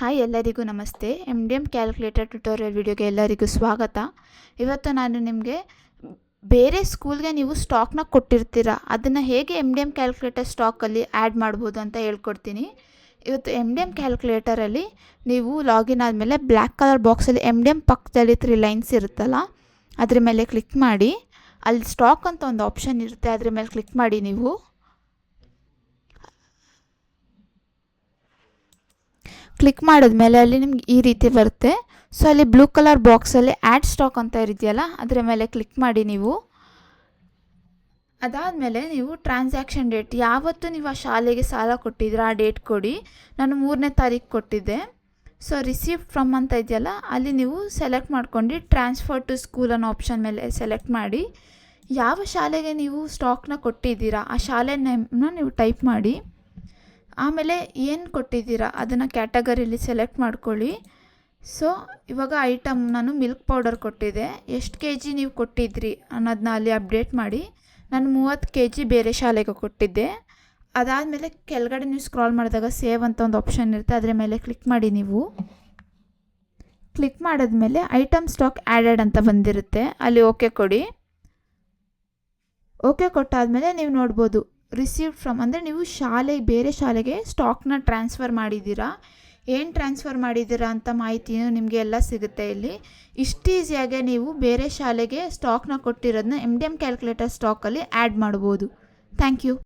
Hi ಎಲ್ಲರಿಗೂ ನಮಸ್ತೆ. M D M calculator tutorial ವಿಡಿಯೋಗೆ ಎಲ್ಲರಿಗೂ ಸ್ವಾಗತ. ಇವತ್ತು ನಾನು ನಿಮಗೆ ಬೇರೆ ಸ್ಕೂಲ್ಗೆ ನೀವು ಸ್ಟಾಕ್ನ ಕೊಟ್ಟಿರ್ತೀರ? ಅದನ್ನು ಹೇಗೆ ಎಂ ಡಿ ಎಂ ಕ್ಯಾಲ್ಕುಲೇಟರ್ ಸ್ಟಾಕಲ್ಲಿ ಆ್ಯಡ್ ಮಾಡ್ಬೋದು ಅಂತ ಹೇಳ್ಕೊಡ್ತೀನಿ. ಇವತ್ತು ಎಂ ಡಿ ಎಂ ಕ್ಯಾಲ್ಕುಲೇಟರಲ್ಲಿ ನೀವು ಲಾಗಿನ್ ಆದಮೇಲೆ ಬ್ಲ್ಯಾಕ್ ಕಲರ್ ಬಾಕ್ಸಲ್ಲಿ ಎಂ ಡಿ ಎಂ ಪಕ್ಕದಲ್ಲಿ ತ್ರೀ ಲೈನ್ಸ್ ಇರುತ್ತಲ್ಲ, ಅದ್ರ ಮೇಲೆ ಕ್ಲಿಕ್ ಮಾಡಿ. ಅಲ್ಲಿ ಸ್ಟಾಕ್ ಅಂತ ಒಂದು ಆಪ್ಷನ್ ಇರುತ್ತೆ, ಅದ್ರ ಮೇಲೆ ಕ್ಲಿಕ್ ಮಾಡಿ ನೀವು. ಕ್ಲಿಕ್ ಮಾಡಿದ್ಮೇಲೆ ಅಲ್ಲಿ ನಿಮ್ಗೆ ಈ ರೀತಿ ಬರುತ್ತೆ. ಸೊ ಅಲ್ಲಿ ಬ್ಲೂ ಕಲರ್ ಬಾಕ್ಸಲ್ಲಿ ಆ್ಯಡ್ ಸ್ಟಾಕ್ ಅಂತ ಇರಿದೆಯಲ್ಲ ಅದರ ಮೇಲೆ ಕ್ಲಿಕ್ ಮಾಡಿ ನೀವು. ಅದಾದಮೇಲೆ ನೀವು ಟ್ರಾನ್ಸಾಕ್ಷನ್ ಡೇಟ್ ಯಾವತ್ತು ನೀವು ಆ ಶಾಲೆಗೆ ಸಾಲ ಕೊಟ್ಟಿದ್ದೀರ ಆ ಡೇಟ್ ಕೊಡಿ. ನಾನು ಮೂರನೇ ತಾರೀಕು ಕೊಟ್ಟಿದ್ದೆ. ಸೊ ರಿಸೀವ್ ಫ್ರಮ್ ಅಂತ ಇದೆಯಲ್ಲ, ಅಲ್ಲಿ ನೀವು ಸೆಲೆಕ್ಟ್ ಮಾಡ್ಕೊಂಡು ಟ್ರಾನ್ಸ್ಫರ್ ಟು ಸ್ಕೂಲ್ ಅನ್ನೋ ಆಪ್ಷನ್ ಮೇಲೆ ಸೆಲೆಕ್ಟ್ ಮಾಡಿ. ಯಾವ ಶಾಲೆಗೆ ನೀವು ಸ್ಟಾಕ್ನ ಕೊಟ್ಟಿದ್ದೀರಾ, ಆ ಶಾಲೆ ನೇಮ್ನ ನೀವು ಟೈಪ್ ಮಾಡಿ. ಆಮೇಲೆ ಏನು ಕೊಟ್ಟಿದ್ದೀರಾ? ಅದನ್ನು ಕ್ಯಾಟಗರಿಲಿ ಸೆಲೆಕ್ಟ್ ಮಾಡ್ಕೊಳ್ಳಿ. ಸೊ, ಇವಾಗ ಐಟಮ್ ನಾನು ಮಿಲ್ಕ್ ಪೌಡರ್ ಕೊಟ್ಟಿದ್ದೆ ಎಷ್ಟು ಕೆ ಜಿ ನೀವು ಕೊಟ್ಟಿದ್ರಿ ಅನ್ನೋದನ್ನ ಅಲ್ಲಿ ಅಪ್ಡೇಟ್ ಮಾಡಿ. ನಾನು ಮೂವತ್ತು ಕೆ ಜಿ ಬೇರೆ ಶಾಲೆಗೆ ಕೊಟ್ಟಿದ್ದೆ. ಅದಾದಮೇಲೆ ಕೆಳಗಡೆ ನೀವು ಸ್ಕ್ರಾಲ್ ಮಾಡಿದಾಗ ಸೇವ್ ಅಂತ ಒಂದು ಆಪ್ಷನ್ ಇರುತ್ತೆ. ಅದರ ಮೇಲೆ ಕ್ಲಿಕ್ ಮಾಡಿ ನೀವು. ಕ್ಲಿಕ್ ಮಾಡಿದ್ಮೇಲೆ ಐಟಮ್ ಸ್ಟಾಕ್ ಆ್ಯಡೆಡ್ ಅಂತ ಬಂದಿರುತ್ತೆ. ಅಲ್ಲಿ ಓಕೆ ಕೊಡಿ. ಓಕೆ ಕೊಟ್ಟಾದಮೇಲೆ ನೀವು ನೋಡ್ಬೋದು. ರಿಸೀವ್ ಫ್ರಮ್ ಅಂದರೆ ನೀವು ಶಾಲೆ, ಬೇರೆ ಶಾಲೆಗೆ ಸ್ಟಾಕ್ನ ಟ್ರಾನ್ಸ್ಫರ್ ಮಾಡಿದ್ದೀರಾ? ಏನು ಟ್ರಾನ್ಸ್ಫರ್ ಮಾಡಿದ್ದೀರಾ ಅಂತ ಮಾಹಿತಿಯೂ ನಿಮಗೆ ಎಲ್ಲ ಸಿಗುತ್ತೆ ಇಲ್ಲಿ. ಇಷ್ಟು ಈಸಿಯಾಗೆ ನೀವು ಬೇರೆ ಶಾಲೆಗೆ ಸ್ಟಾಕ್ನ ಕೊಟ್ಟಿರೋದನ್ನ ಎಂ ಡಿ ಎಂ ಕ್ಯಾಲ್ಕುಲೇಟರ್ ಸ್ಟಾಕಲ್ಲಿ ಆ್ಯಡ್ ಮಾಡ್ಬೋದು. Thank you